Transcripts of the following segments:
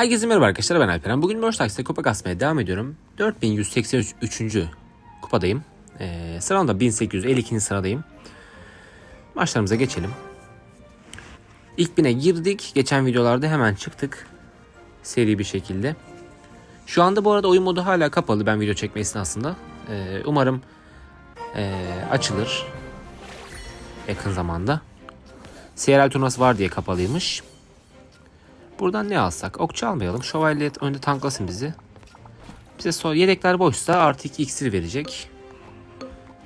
Herkese merhaba arkadaşlar ben Alperen. Bugün Merge Tax'ta kupa kasmaya devam ediyorum. 4183. kupadayım. Ee, sıramda 1852. sıradayım. Maçlarımıza geçelim. İlk bine girdik. Geçen videolarda hemen çıktık. Seri bir şekilde. Şu anda bu arada oyun modu hala kapalı ben video çekme esnasında. Ee, umarım ee, açılır. Yakın zamanda. CRL turnuvası var diye kapalıymış. Buradan ne alsak? Okçu almayalım. Şövalye önde tanklasın bizi. Bize sol yedekler boşsa artı 2 iksir verecek.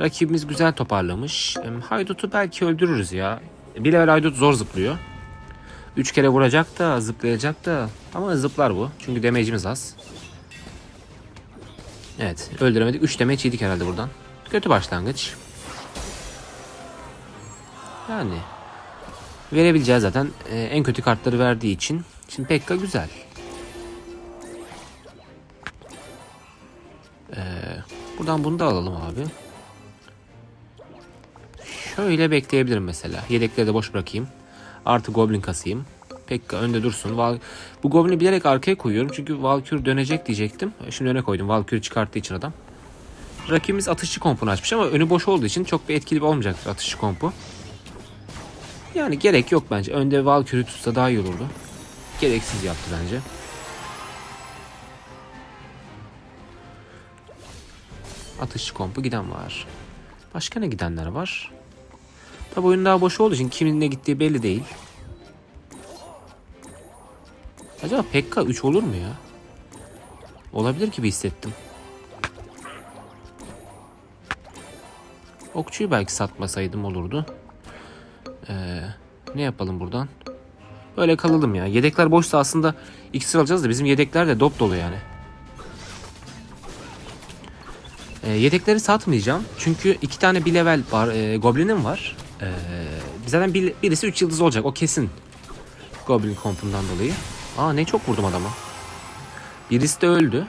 Rakibimiz güzel toparlamış. Haydut'u belki öldürürüz ya. Bir level haydut zor zıplıyor. 3 kere vuracak da zıplayacak da. Ama zıplar bu. Çünkü damage'imiz az. Evet öldüremedik. 3 damage yedik herhalde buradan. Kötü başlangıç. Yani verebileceğiz zaten e, en kötü kartları verdiği için. Şimdi Pekka güzel. Ee, buradan bunu da alalım abi. Şöyle bekleyebilirim mesela. Yedekleri de boş bırakayım. Artı Goblin kasayım. Pekka önde dursun. Val Bu Goblin'i bilerek arkaya koyuyorum. Çünkü Valkyr dönecek diyecektim. Şimdi öne koydum. Valkyr çıkarttığı için adam. Rakibimiz atışçı kompunu açmış ama önü boş olduğu için çok bir etkili olmayacaktır atışçı kompu. Yani gerek yok bence. Önde Valkyrie tutsa daha iyi olurdu. Gereksiz yaptı bence. Atışçı kompu giden var. Başka ne gidenler var? Tabi oyun daha boş olduğu için kimin ne gittiği belli değil. Acaba Pekka 3 olur mu ya? Olabilir gibi hissettim. Okçuyu belki satmasaydım olurdu. Ee, ne yapalım buradan? Böyle kalalım ya. Yedekler boşsa aslında iksir alacağız da bizim yedekler de dop dolu yani. Ee, yedekleri satmayacağım. Çünkü iki tane bir level var, e, goblinim var. Ee, zaten bir, birisi 3 yıldız olacak. O kesin. Goblin kompundan dolayı. Aa ne çok vurdum adama. Birisi de öldü.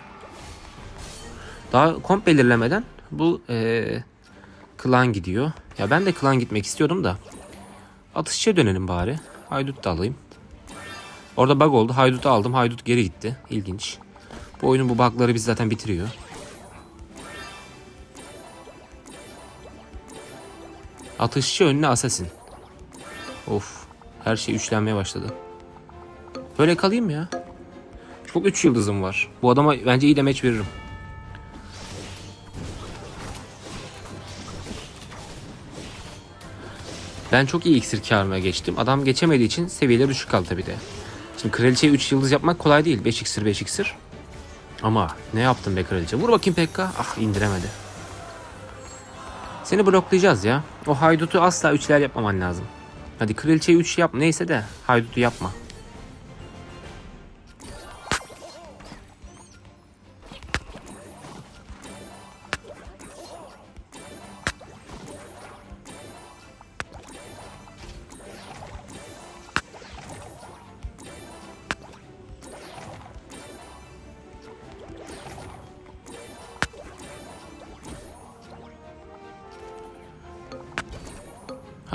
Daha komp belirlemeden bu e, klan gidiyor. Ya ben de klan gitmek istiyordum da. Atışçıya dönelim bari. Haydut da alayım. Orada bug oldu. Haydut'u aldım. Haydut geri gitti. İlginç. Bu oyunun bu bug'ları biz zaten bitiriyor. Atışçı önüne assassin. Of. Her şey üçlenmeye başladı. Böyle kalayım ya. Çok 3 yıldızım var. Bu adama bence iyi demeç veririm. Ben çok iyi iksir karmaya geçtim. Adam geçemediği için seviyeleri düşük kaldı tabii de. Şimdi kraliçeye 3 yıldız yapmak kolay değil. 5 iksir 5 iksir. Ama ne yaptın be kraliçe? Vur bakayım Pekka. Ah indiremedi. Seni bloklayacağız ya. O haydutu asla üçler yapmaman lazım. Hadi kraliçeyi 3 yap neyse de haydutu yapma.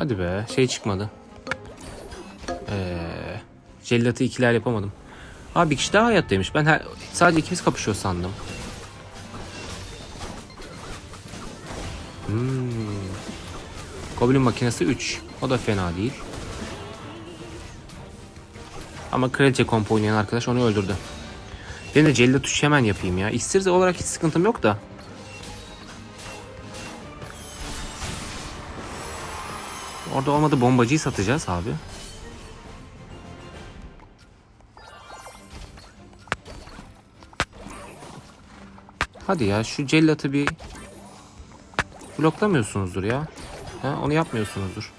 Hadi be şey çıkmadı. Ee, cellatı ikiler yapamadım. Abi bir kişi daha hayattaymış. Ben her, sadece ikimiz kapışıyor sandım. Hmm. Goblin makinesi 3. O da fena değil. Ama kraliçe kompo oynayan arkadaş onu öldürdü. Ben de cellat tuşu hemen yapayım ya. İksir olarak hiç sıkıntım yok da. Orada olmadı bombacıyı satacağız abi. Hadi ya şu cellatı bir bloklamıyorsunuzdur ya. Ha, onu yapmıyorsunuzdur.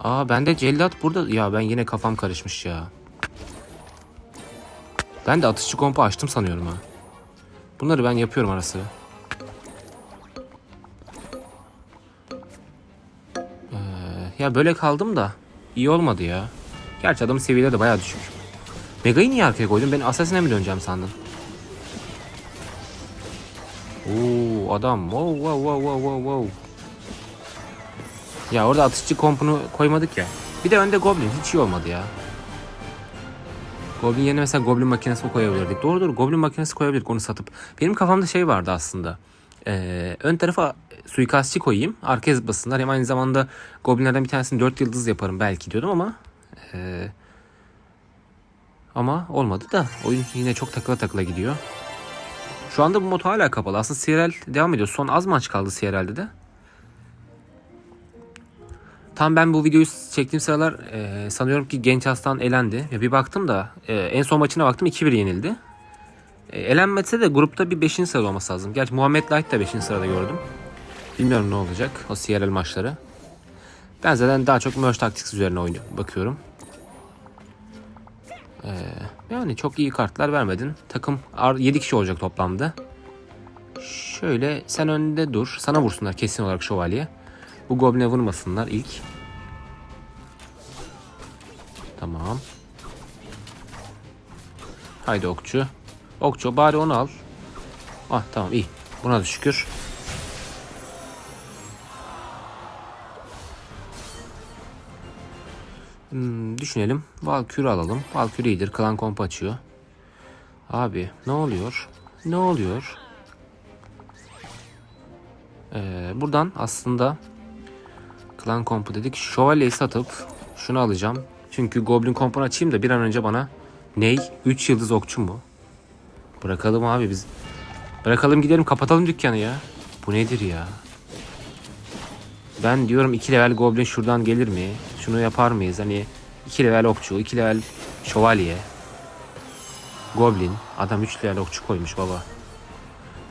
Aa bende cellat burada. Ya ben yine kafam karışmış ya. Ben de atışçı kompu açtım sanıyorum ha. Bunları ben yapıyorum ara ya böyle kaldım da iyi olmadı ya. Gerçi adamın seviyeleri de bayağı düşük. Mega'yı niye arkaya koydun? Ben Assassin'e mi döneceğim sandın? Oo adam. Wow wow wow wow wow wow. Ya orada atışçı kompunu koymadık ya. Bir de önde Goblin hiç iyi olmadı ya. Goblin yerine mesela Goblin makinesi koyabilirdik. Doğru doğru Goblin makinesi koyabilirdik onu satıp. Benim kafamda şey vardı aslında. Ee, ön tarafa suikastçı koyayım. Arkaya zıplasınlar. Hem aynı zamanda Goblinlerden bir tanesini 4 yıldız yaparım belki diyordum ama... ee, ama olmadı da oyun yine çok takıla takıla gidiyor. Şu anda bu mod hala kapalı. Aslında CRL devam ediyor. Son az maç kaldı CRL'de de. Tam ben bu videoyu çektiğim sıralar e, sanıyorum ki Genç Aslan elendi. Ya bir baktım da e, en son maçına baktım 2-1 yenildi. E, elenmese de grupta bir 5. sırada olması lazım. Gerçi Muhammed Light da 5. sırada gördüm. Bilmiyorum ne olacak o CRL maçları. Ben zaten daha çok Merge Tactics üzerine oynuyorum, bakıyorum. E, yani çok iyi kartlar vermedin. Takım 7 kişi olacak toplamda. Şöyle sen önde dur. Sana vursunlar kesin olarak şövalye. Bu gobline vurmasınlar ilk. Tamam. Haydi okçu. Okçu bari onu al. Ah tamam iyi. Buna da şükür. Hmm, düşünelim. Valkür'ü alalım. Valkür iyidir. Klan komp açıyor. Abi ne oluyor? Ne oluyor? Ee, buradan aslında Klan kompu dedik. Şövalyeyi satıp şunu alacağım. Çünkü Goblin kompunu açayım da bir an önce bana ney? 3 yıldız okçu mu? Bırakalım abi biz. Bırakalım gidelim kapatalım dükkanı ya. Bu nedir ya? Ben diyorum 2 level Goblin şuradan gelir mi? Şunu yapar mıyız? Hani 2 level okçu, 2 level şövalye. Goblin. Adam 3 level okçu koymuş baba.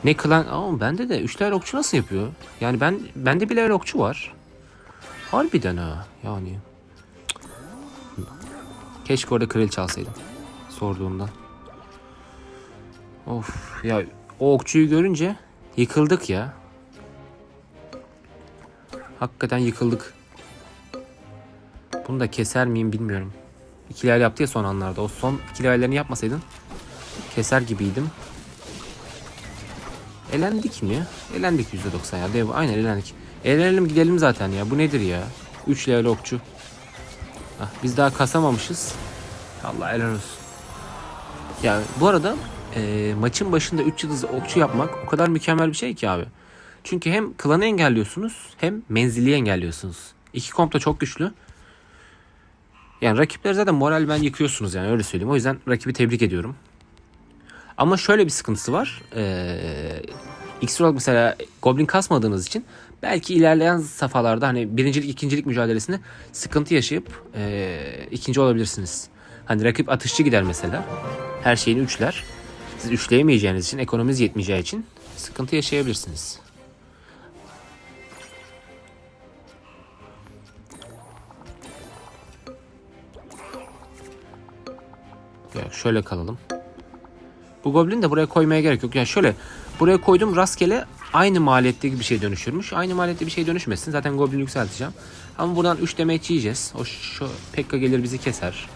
Ne klan... Aa, bende de 3 level okçu nasıl yapıyor? Yani ben bende bir level okçu var. Harbiden ha yani. Keşke orada kraliçe çalsaydım. Sorduğumda. Of ya o okçuyu görünce yıkıldık ya. Hakikaten yıkıldık. Bunu da keser miyim bilmiyorum. İki level yaptı ya son anlarda. O son iki levellerini yapmasaydın keser gibiydim. Elendik mi? Elendik %90 ya. Dev, aynen elendik. Elenelim gidelim zaten ya. Bu nedir ya? 3 level okçu. Ah, biz daha kasamamışız. Allah helal olsun. Ya bu arada e, maçın başında 3 yıldız okçu yapmak o kadar mükemmel bir şey ki abi. Çünkü hem klanı engelliyorsunuz hem menzili engelliyorsunuz. İki komp da çok güçlü. Yani rakipleri zaten moral ben yıkıyorsunuz yani öyle söyleyeyim. O yüzden rakibi tebrik ediyorum. Ama şöyle bir sıkıntısı var. Ee, X olarak mesela Goblin kasmadığınız için belki ilerleyen safhalarda hani birincilik ikincilik mücadelesinde sıkıntı yaşayıp e, ikinci olabilirsiniz. Hani rakip atışçı gider mesela. Her şeyini üçler. Siz üçleyemeyeceğiniz için ekonominiz yetmeyeceği için sıkıntı yaşayabilirsiniz. Ya şöyle kalalım. Bu goblin de buraya koymaya gerek yok. Yani şöyle buraya koydum rastgele aynı maliyetteki bir şey dönüşürmüş. Aynı maliyette bir şey dönüşmesin. Zaten goblin yükselteceğim. Ama buradan 3 demeç yiyeceğiz. O şu Pekka gelir bizi keser.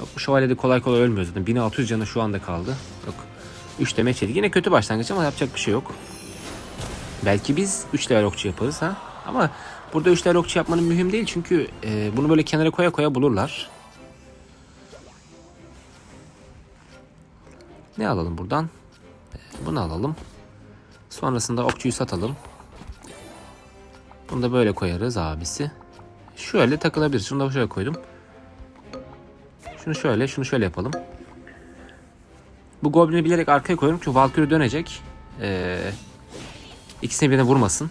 Yok bu kolay kolay ölmüyor zaten. 1600 canı şu anda kaldı. Yok. 3 demeç yedik. Yine kötü başlangıç ama yapacak bir şey yok. Belki biz 3 level okçu yaparız ha. Ama burada 3 level okçu yapmanın mühim değil. Çünkü e, bunu böyle kenara koya koya bulurlar. Ne alalım buradan? Ee, Bunu alalım. Sonrasında okçuyu satalım. Bunu da böyle koyarız abisi. Şöyle takılabilir. Şunu da şöyle koydum. Şunu şöyle, şunu şöyle yapalım. Bu goblini bilerek arkaya koyuyorum çünkü Valkyrie dönecek. Ee, ikisini birine vurmasın.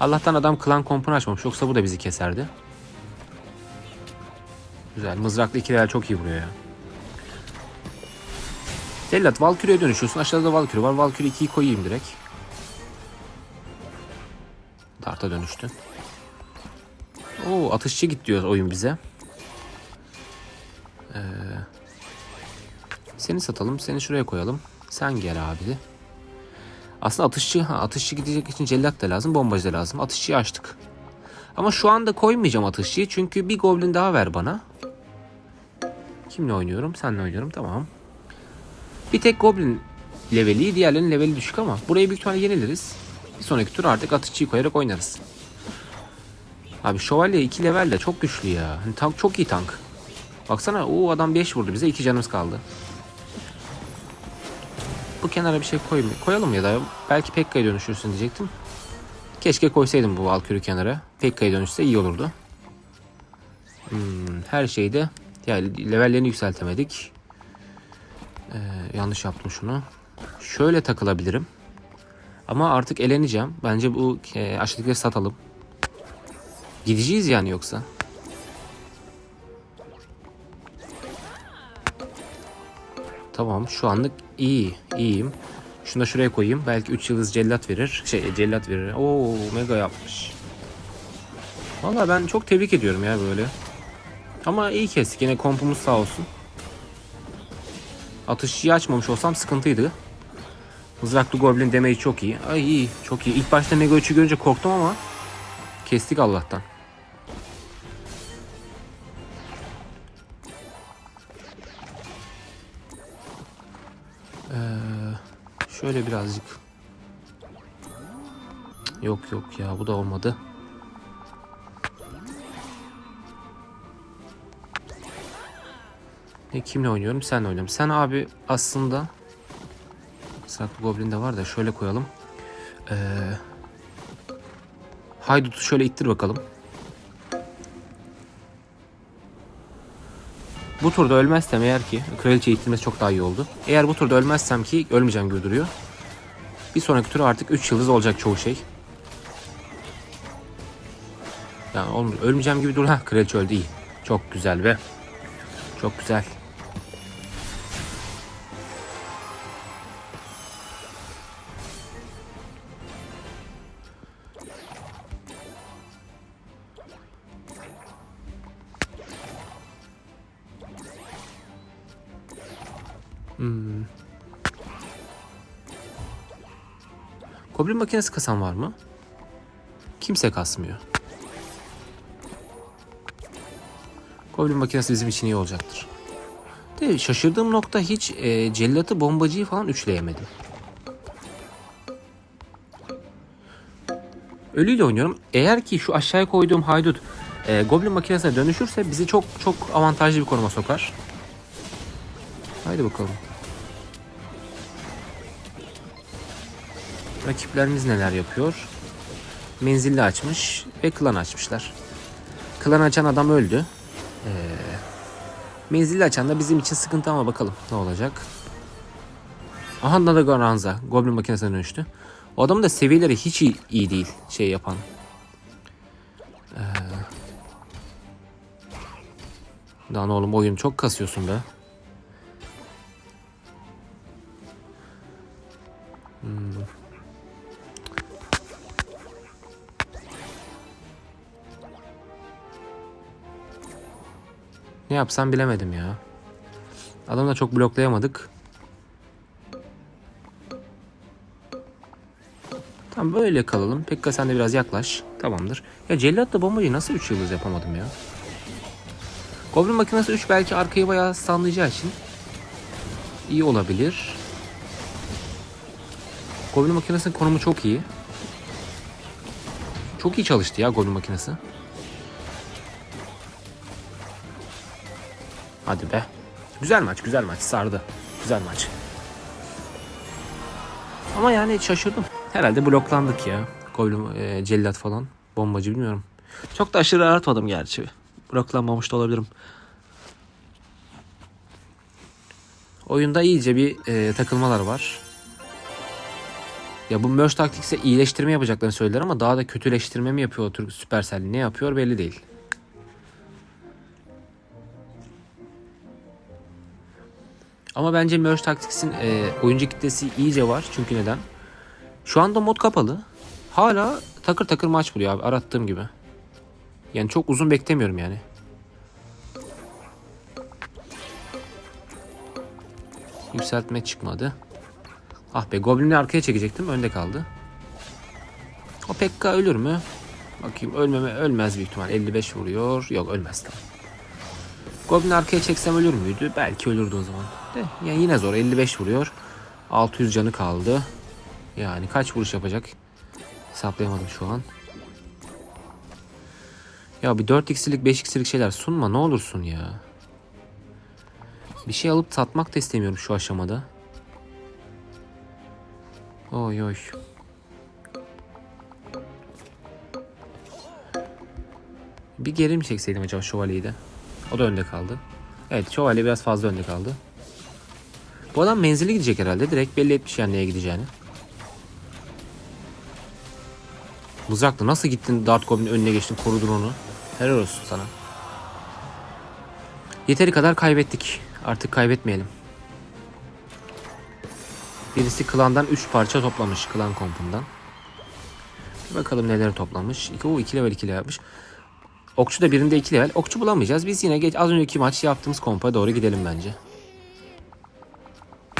Allah'tan adam klan kompunu açmamış. Yoksa bu da bizi keserdi. Güzel. Mızraklı ikiler çok iyi vuruyor ya. Cellat Valkyrie'ye dönüşüyorsun. Aşağıda da Valkyrie var. Valkyrie 2'yi koyayım direkt. Dart'a dönüştü. Oo atışçı git diyor oyun bize. Ee, seni satalım. Seni şuraya koyalım. Sen gel abi de. Aslında atışçı, ha, atışçı gidecek için cellat da lazım. Bombacı da lazım. Atışçıyı açtık. Ama şu anda koymayacağım atışçıyı. Çünkü bir goblin daha ver bana. Kimle oynuyorum? Seninle oynuyorum. Tamam. Bir tek goblin leveli diğerlerinin leveli düşük ama burayı büyük ihtimalle yeniliriz. Bir sonraki tur artık atıcıyı koyarak oynarız. Abi şövalye 2 level de çok güçlü ya. Hani tank çok iyi tank. Baksana o adam 5 vurdu bize 2 canımız kaldı. Bu kenara bir şey koy, koyalım ya da belki Pekka'ya dönüşürsün diyecektim. Keşke koysaydım bu Valkyrie'yi kenara. Pekka'ya dönüşse iyi olurdu. Hmm, her şeyde yani levellerini yükseltemedik. Ee, yanlış yaptım şunu. Şöyle takılabilirim. Ama artık eleneceğim. Bence bu e, aşağıdakileri satalım. Gideceğiz yani yoksa. Tamam şu anlık iyi. iyiyim. Şunu da şuraya koyayım. Belki 3 yıldız cellat verir. Şey cellat verir. Oo mega yapmış. Valla ben çok tebrik ediyorum ya böyle. Ama iyi kestik. Yine kompumuz sağ olsun. Atışçıyı açmamış olsam sıkıntıydı. Mızraklı Goblin demeyi çok iyi. Ay iyi. Çok iyi. İlk başta Mega 3'ü görünce korktum ama kestik Allah'tan. Şöyle birazcık. Yok yok ya bu da olmadı. Ne kimle oynuyorum? Senle oynuyorum. Sen abi aslında Saklı Goblin de var da şöyle koyalım. Ee, Haydut'u şöyle ittir bakalım. Bu turda ölmezsem eğer ki kraliçe ittirmesi çok daha iyi oldu. Eğer bu turda ölmezsem ki ölmeyeceğim gibi duruyor. Bir sonraki tur artık 3 yıldız olacak çoğu şey. Yani olmuyor. Ölmeyeceğim gibi dur. Ha kraliçe öldü iyi. Çok güzel be. Çok güzel. Goblin makinesi kasan var mı? Kimse kasmıyor. Goblin makinesi bizim için iyi olacaktır. De şaşırdığım nokta hiç e, cellatı bombacıyı falan üçleyemedim. Ölüyle oynuyorum. Eğer ki şu aşağıya koyduğum haydut e, Goblin makinesine dönüşürse bizi çok çok avantajlı bir konuma sokar. Haydi bakalım. Rakiplerimiz neler yapıyor? Menzilli açmış ve klan açmışlar. Klan açan adam öldü. Ee, menzilli açan da bizim için sıkıntı ama bakalım ne olacak. Aha Nadagoranza Goblin makinesine dönüştü. O adamın da seviyeleri hiç iyi, iyi değil şey yapan. Ee, Lan oğlum oyun çok kasıyorsun be. Yapsam bilemedim ya. Adamı da çok bloklayamadık. Tamam böyle kalalım. Pekka sen de biraz yaklaş. Tamamdır. Ya cellatla bombayı nasıl 3 yıldız yapamadım ya? Goblin makinesi 3 belki arkayı bayağı sanlayacağı için iyi olabilir. Goblin makinesinin konumu çok iyi. Çok iyi çalıştı ya Goblin makinesi. Hadi be. Güzel maç, güzel maç. Sardı. Güzel maç. Ama yani şaşırdım. Herhalde bloklandık ya. Goblin, e, cellat falan. Bombacı bilmiyorum. Çok da aşırı aratmadım gerçi. Bloklanmamış da olabilirim. Oyunda iyice bir e, takılmalar var. Ya bu Merge Tactics'e iyileştirme yapacaklarını söylediler ama daha da kötüleştirme mi yapıyor Türk Supercell ne yapıyor belli değil. Ama bence Merge Tactics'in e, oyuncu kitlesi iyice var. Çünkü neden? Şu anda mod kapalı. Hala takır takır maç buluyor abi arattığım gibi. Yani çok uzun beklemiyorum yani. Yükseltme çıkmadı. Ah be Goblin'i arkaya çekecektim. Önde kaldı. O Pekka ölür mü? Bakayım ölmeme ölmez büyük ihtimal. 55 vuruyor. Yok ölmez tamam. Goblin arkaya çeksem ölür müydü? Belki ölürdü o zaman. De, yani yine zor. 55 vuruyor. 600 canı kaldı. Yani kaç vuruş yapacak? Hesaplayamadım şu an. Ya bir 4x'lik 5x'lik şeyler sunma ne olursun ya. Bir şey alıp satmak da istemiyorum şu aşamada. Oy oy. Bir geri mi çekseydim acaba şövalyeyi de? O da önde kaldı. Evet şövalye biraz fazla önde kaldı. Bu adam menzili gidecek herhalde. Direkt belli etmiş yani neye gideceğini. Mızraklı nasıl gittin Dart Goblin'in önüne geçtin korudun onu. Helal olsun sana. Yeteri kadar kaybettik. Artık kaybetmeyelim. Birisi klandan 3 parça toplamış klan kompundan. Bir bakalım neleri toplamış. O 2 level 2 level yapmış. Okçu da birinde 2 level. Okçu bulamayacağız. Biz yine geç az önceki maç yaptığımız kompa doğru gidelim bence.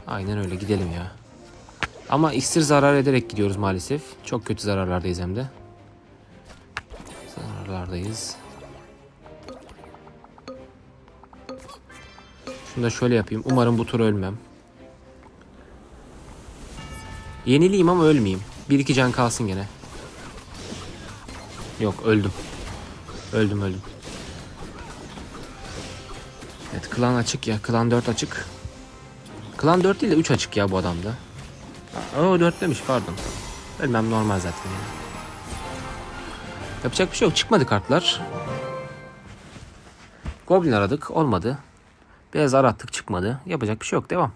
Aynen öyle gidelim ya. Ama iksir zarar ederek gidiyoruz maalesef. Çok kötü zararlardayız hem de. Zararlardayız. Şunu da şöyle yapayım. Umarım bu tur ölmem. Yenileyim ama ölmeyeyim. Bir iki can kalsın gene. Yok öldüm. Öldüm öldüm. Evet klan açık ya. Klan 4 açık. Klan 4 değil de 3 açık ya bu adamda. Oo 4 demiş pardon. Ölmem normal zaten yani. Yapacak bir şey yok. Çıkmadı kartlar. Goblin aradık. Olmadı. Biraz arattık çıkmadı. Yapacak bir şey yok. Devam.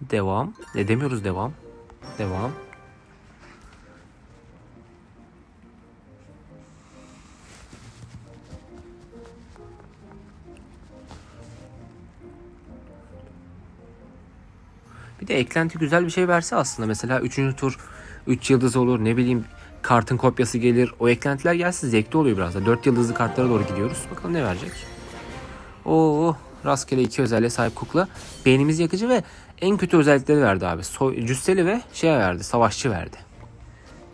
Devam. Ne demiyoruz devam. Devam. De eklenti güzel bir şey verse aslında. Mesela 3. tur 3 yıldız olur ne bileyim kartın kopyası gelir. O eklentiler gelsin zevkli oluyor biraz da. 4 yıldızlı kartlara doğru gidiyoruz. Bakalım ne verecek. Oo rastgele iki özelliğe sahip kukla. Beynimiz yakıcı ve en kötü özellikleri verdi abi. Soy, cüsseli ve şey verdi. Savaşçı verdi.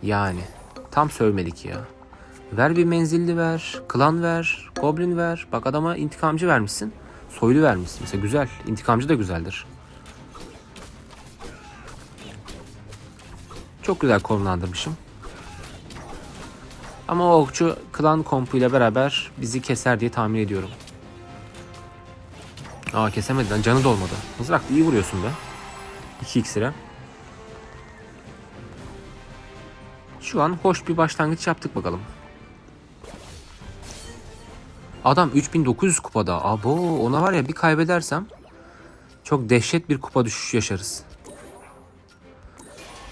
Yani tam sövmedik ya. Ver bir menzilli ver. Klan ver. Goblin ver. Bak adama intikamcı vermişsin. Soylu vermişsin. Mesela güzel. İntikamcı da güzeldir. Çok güzel konumlandırmışım. Ama o okçu klan kompuyla beraber bizi keser diye tahmin ediyorum. Aa kesemedi lan canı dolmadı. Mızrak iyi vuruyorsun be. 2 iksire. Şu an hoş bir başlangıç yaptık bakalım. Adam 3900 kupada. Abo ona var ya bir kaybedersem çok dehşet bir kupa düşüşü yaşarız.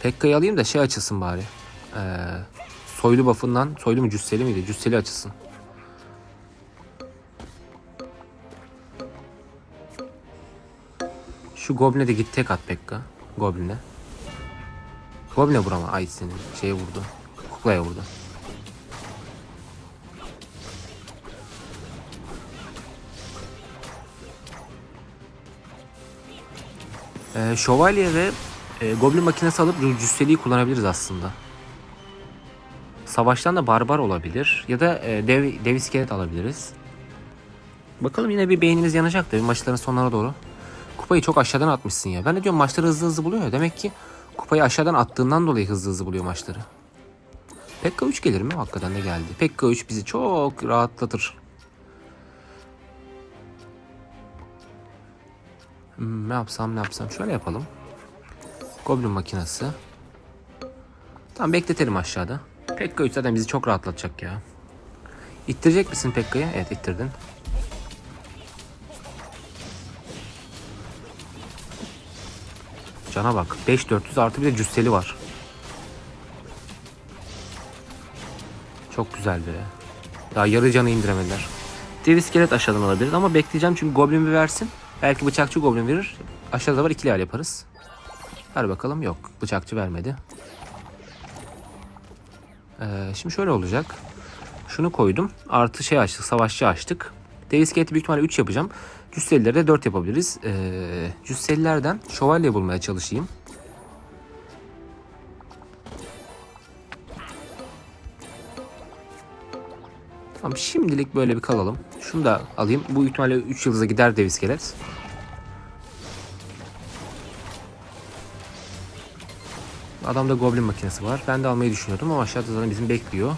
Pekka'yı alayım da şey açılsın bari. Ee, soylu buff'ından, soylu mu cüsseli miydi? Cüsseli açılsın. Şu Goblin'e de git tek at Pekka. Goblin'e. Goblin'e vur ama. Ay senin şeye vurdu. Kuklaya vurdu. Ee, şövalye ve e, Goblin makinesi alıp cüsseliği kullanabiliriz aslında. Savaştan da barbar olabilir. Ya da e, dev, dev iskelet alabiliriz. Bakalım yine bir beynimiz yanacak da maçların sonlarına doğru. Kupayı çok aşağıdan atmışsın ya. Ben de diyorum maçları hızlı hızlı buluyor ya. Demek ki kupayı aşağıdan attığından dolayı hızlı hızlı buluyor maçları. Pekka 3 gelir mi? Hakikaten de geldi. Pekka 3 bizi çok rahatlatır. Hmm, ne yapsam ne yapsam. Şöyle yapalım. Goblin makinesi. Tamam bekletelim aşağıda. Pekka 3 zaten bizi çok rahatlatacak ya. İttirecek misin Pekka'yı? Evet ittirdin. Cana bak. 5400 artı bir de cüsseli var. Çok güzel be. Daha yarı canı indiremediler. Dev iskelet aşağıdan alabiliriz ama bekleyeceğim çünkü goblin bir versin. Belki bıçakçı goblin verir. Aşağıda var ikili hal yaparız. Ver bakalım. Yok. Bıçakçı vermedi. Ee, şimdi şöyle olacak. Şunu koydum. Artı şey açtık. Savaşçı açtık. Dev iskeleti büyük ihtimalle 3 yapacağım. Cüsselileri de 4 yapabiliriz. Ee, cüsselilerden şövalye bulmaya çalışayım. Tamam şimdilik böyle bir kalalım. Şunu da alayım. Bu ihtimalle 3 yıldıza gider dev iskelet. Adamda goblin makinesi var. Ben de almayı düşünüyordum ama aşağıda zaten bizim bekliyor.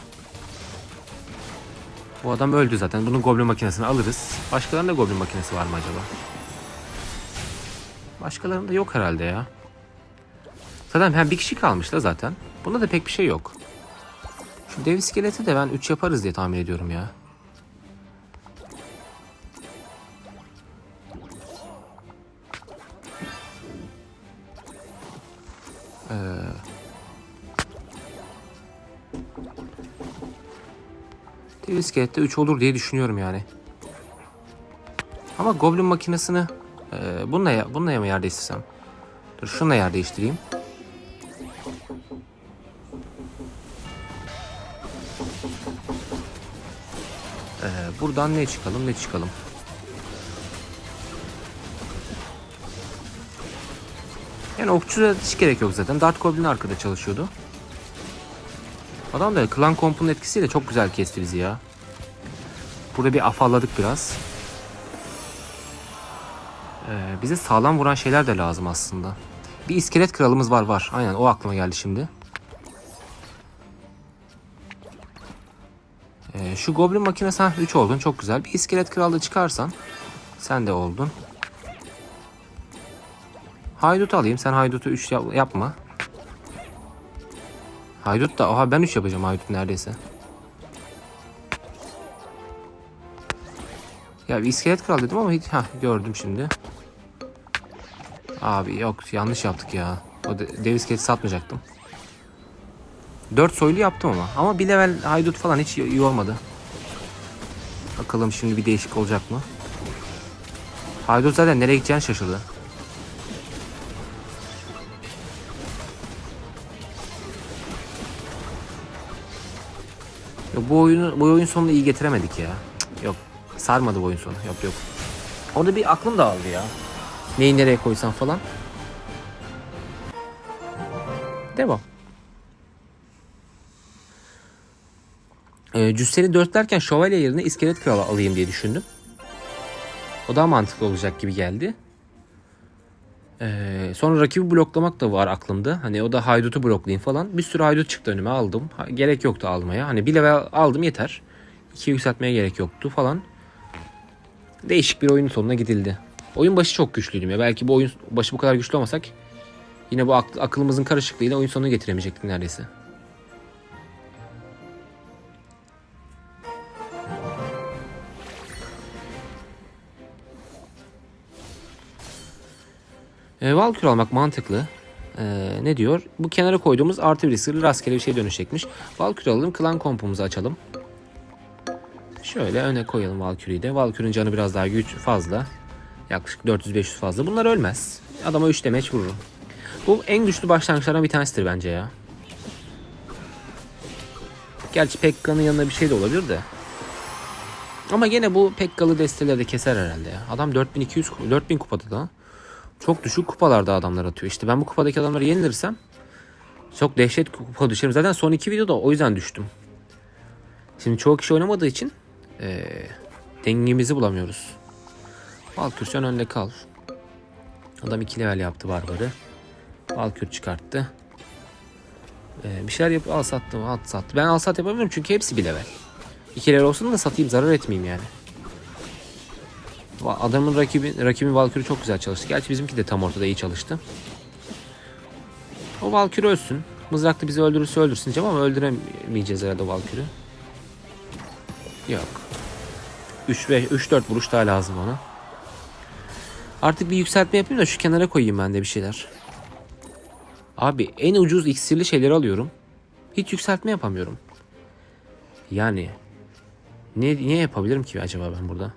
Bu adam öldü zaten. Bunun goblin makinesini alırız. Başkalarında goblin makinesi var mı acaba? Başkalarında yok herhalde ya. Zaten hem bir kişi kalmış da zaten. Bunda da pek bir şey yok. Şu dev iskeleti de ben 3 yaparız diye tahmin ediyorum ya. Dev iskelette 3 olur diye düşünüyorum yani. Ama goblin makinesini e, bununla, bununla mı yer değiştirsem? Dur şununla yer değiştireyim. Ee, buradan ne çıkalım ne çıkalım. Yani okçuya hiç gerek yok zaten. Dart Goblin arkada çalışıyordu. Adam da klan kompunun etkisiyle çok güzel kesti bizi ya. Burada bir afalladık biraz. Ee, bize sağlam vuran şeyler de lazım aslında. Bir iskelet kralımız var var. Aynen o aklıma geldi şimdi. Ee, şu goblin makinesi 3 oldun çok güzel. Bir iskelet kralı çıkarsan sen de oldun. Haydut alayım. Sen haydutu 3 yapma. Haydut da oha ben 3 yapacağım haydut neredeyse. Ya bir iskelet kral dedim ama hiç ha gördüm şimdi. Abi yok yanlış yaptık ya. O de, dev iskeleti satmayacaktım. 4 soylu yaptım ama. Ama bir level haydut falan hiç iyi. Bakalım şimdi bir değişik olacak mı? Haydut zaten nereye gideceğini şaşırdı. Yok, bu oyunu bu oyun sonunu iyi getiremedik ya. Cık, yok sarmadı bu oyun sonu. Yok yok. Orada bir aklım dağıldı ya. Neyi nereye koysam falan. Devam. Ee, cüsseli dörtlerken şövalye yerine iskelet kralı alayım diye düşündüm. O daha mantıklı olacak gibi geldi. Ee, sonra rakibi bloklamak da var aklımda. Hani o da haydutu bloklayayım falan. Bir sürü haydut çıktı önüme aldım. Ha, gerek yoktu almaya. Hani bir level aldım yeter. İki yükseltmeye gerek yoktu falan. Değişik bir oyunun sonuna gidildi. Oyun başı çok güçlüydüm ya. Belki bu oyun başı bu kadar güçlü olmasak yine bu akl- akılımızın karışıklığıyla oyun sonuna getiremeyecektik neredeyse. E, Valkür almak mantıklı. E, ne diyor? Bu kenara koyduğumuz artı bir sırrı rastgele bir şey dönüşecekmiş. Valkür alalım. Klan kompumuzu açalım. Şöyle öne koyalım Valkür'ü de. Valkür'ün canı biraz daha güç fazla. Yaklaşık 400-500 fazla. Bunlar ölmez. Adama 3 demeç vururum. Bu en güçlü başlangıçlardan bir tanesidir bence ya. Gerçi Pekka'nın yanında bir şey de olabilir de. Ama gene bu Pekkalı desteleri de keser herhalde ya. Adam 4200 4000 kupada da. Çok düşük kupalarda adamlar atıyor. İşte ben bu kupadaki adamları yenilirsem çok dehşet kupa düşerim. Zaten son iki videoda o yüzden düştüm. Şimdi çoğu kişi oynamadığı için eee dengemizi bulamıyoruz. Valkür sen önde kal. Adam iki level yaptı barbarı. Valkür çıkarttı. Ee, bir şeyler yapıp al sattım al sattı. Ben al sat yapamıyorum çünkü hepsi bir level. İki level olsun da satayım zarar etmeyeyim yani. Adamın rakibi, rakibin Valkür'ü çok güzel çalıştı. Gerçi bizimki de tam ortada iyi çalıştı. O Valkür ölsün. Mızraklı bizi öldürürse öldürsün diyeceğim ama öldüremeyeceğiz herhalde Valkür'ü. Yok. 3 ve 3-4 vuruş daha lazım ona. Artık bir yükseltme yapayım da şu kenara koyayım ben de bir şeyler. Abi en ucuz iksirli şeyleri alıyorum. Hiç yükseltme yapamıyorum. Yani ne, ne yapabilirim ki acaba ben burada?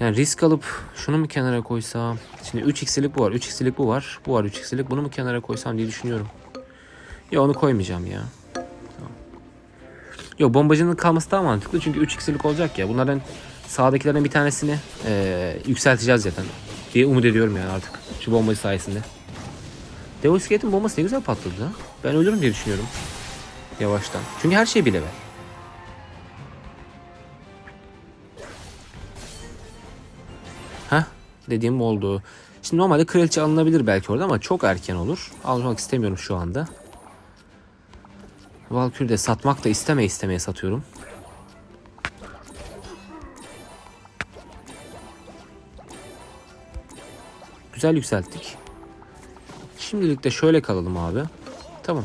Yani risk alıp şunu mu kenara koysam? Şimdi 3 x'lik bu var, 3 x'lik bu var. Bu var 3 x'lik. Bunu mu kenara koysam diye düşünüyorum. Ya onu koymayacağım ya. Tamam. Yok bombacının kalması daha mantıklı çünkü 3 x'lik olacak ya. Bunların sağdakilerden bir tanesini eee, yükselteceğiz zaten. Diye umut ediyorum yani artık. Şu bombacı sayesinde. Devo iskeletin bombası ne güzel patladı. Ben ölürüm diye düşünüyorum. Yavaştan. Çünkü her şey bir level. Dediğim oldu. Şimdi normalde kraliçe alınabilir belki orada ama çok erken olur. Almak istemiyorum şu anda. Valkyrie'de satmak da isteme istemeye satıyorum. Güzel yükselttik. Şimdilik de şöyle kalalım abi. Tamam.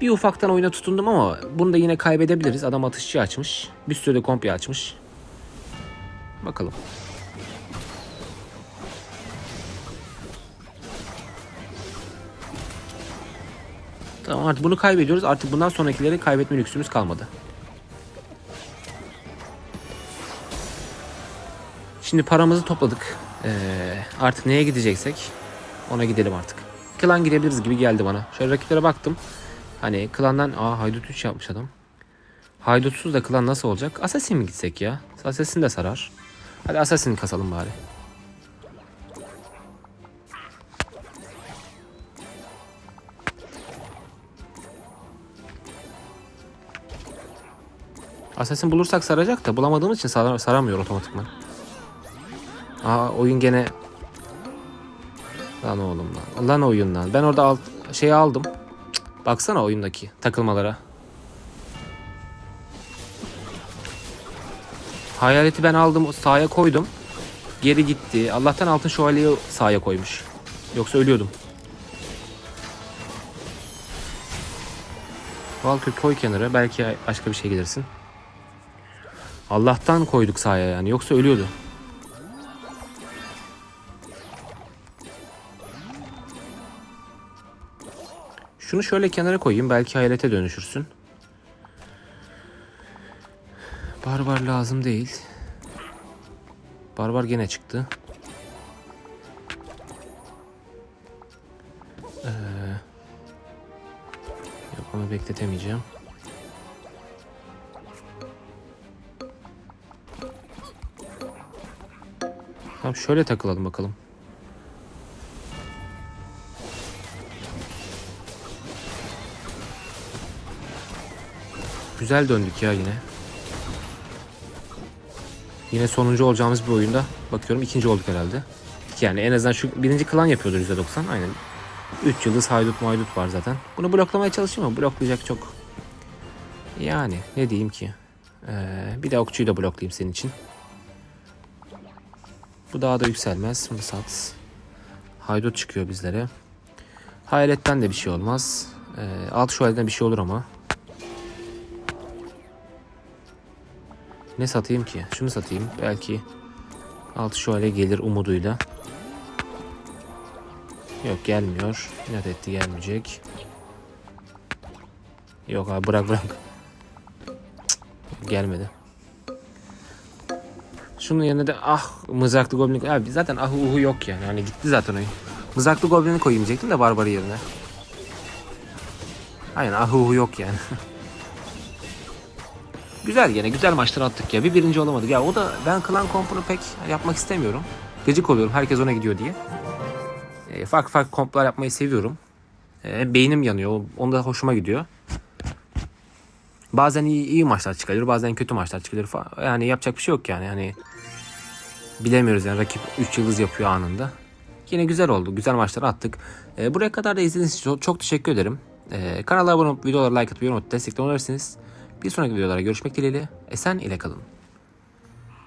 Bir ufaktan oyuna tutundum ama bunu da yine kaybedebiliriz. Adam atışçı açmış. Bir sürü de kompi açmış. Bakalım. Tamam artık bunu kaybediyoruz. Artık bundan sonrakileri kaybetme lüksümüz kalmadı. Şimdi paramızı topladık. Ee, artık neye gideceksek ona gidelim artık. Klan gidebiliriz gibi geldi bana. Şöyle rakiplere baktım. Hani klandan aa haydut 3 yapmış adam. Haydutsuz da klan nasıl olacak? Assassin mi gitsek ya? Assassin de sarar. Hadi Assassin kasalım bari. Assassin bulursak saracak da bulamadığımız için sar saramıyor otomatikman. Aa oyun gene Lan oğlum lan. Lan oyun lan. Ben orada alt, şeyi aldım. Cık, baksana oyundaki takılmalara. Hayaleti ben aldım sahaya koydum. Geri gitti. Allah'tan altın şövalyeyi sahaya koymuş. Yoksa ölüyordum. Valkyrie koy kenara. Belki başka bir şey gelirsin. Allah'tan koyduk sahaya yani. Yoksa ölüyordu. Şunu şöyle kenara koyayım. Belki hayalete dönüşürsün. Barbar lazım değil. Barbar gene çıktı. Ee, yok onu bekletemeyeceğim. Tamam şöyle takılalım bakalım. Güzel döndük ya yine. Yine sonuncu olacağımız bir oyunda. Bakıyorum ikinci olduk herhalde. Yani en azından şu birinci klan yapıyordur %90. Aynen. 3 yıldız haydut maydut var zaten. Bunu bloklamaya çalışayım ama bloklayacak çok. Yani ne diyeyim ki. Ee, bir de okçuyu da bloklayayım senin için. Bu daha da yükselmez. Bunu sat. Haydut çıkıyor bizlere. Hayaletten de bir şey olmaz. Ee, alt şövaleden bir şey olur ama. Ne satayım ki? Şunu satayım. Belki altı şövalye gelir umuduyla. Yok gelmiyor. İnat etti gelmeyecek. Yok abi bırak bırak. Cık, gelmedi. Şunun yerine de ah mızraklı goblin abi zaten ah uhu yok yani. Hani gitti zaten oyun. Mızraklı goblini koyayım diyecektim de barbarı yerine. Aynen ah uhu yok yani. Güzel yine güzel maçlar attık ya. Bir birinci olamadık. Ya o da ben klan kompunu pek yapmak istemiyorum. Gıcık oluyorum herkes ona gidiyor diye. E, farklı farklı komplar yapmayı seviyorum. E, beynim yanıyor. Onda hoşuma gidiyor. Bazen iyi, iyi maçlar çıkıyor, bazen kötü maçlar çıkıyor falan. Yani yapacak bir şey yok yani. Hani bilemiyoruz yani rakip 3 yıldız yapıyor anında. Yine güzel oldu. Güzel maçlar attık. E, buraya kadar da izlediğiniz için çok, teşekkür ederim. E, kanala abone olup videolara like atıp yorum atıp olabilirsiniz. Bir sonraki videolara görüşmek dileğiyle. Esen ile kalın.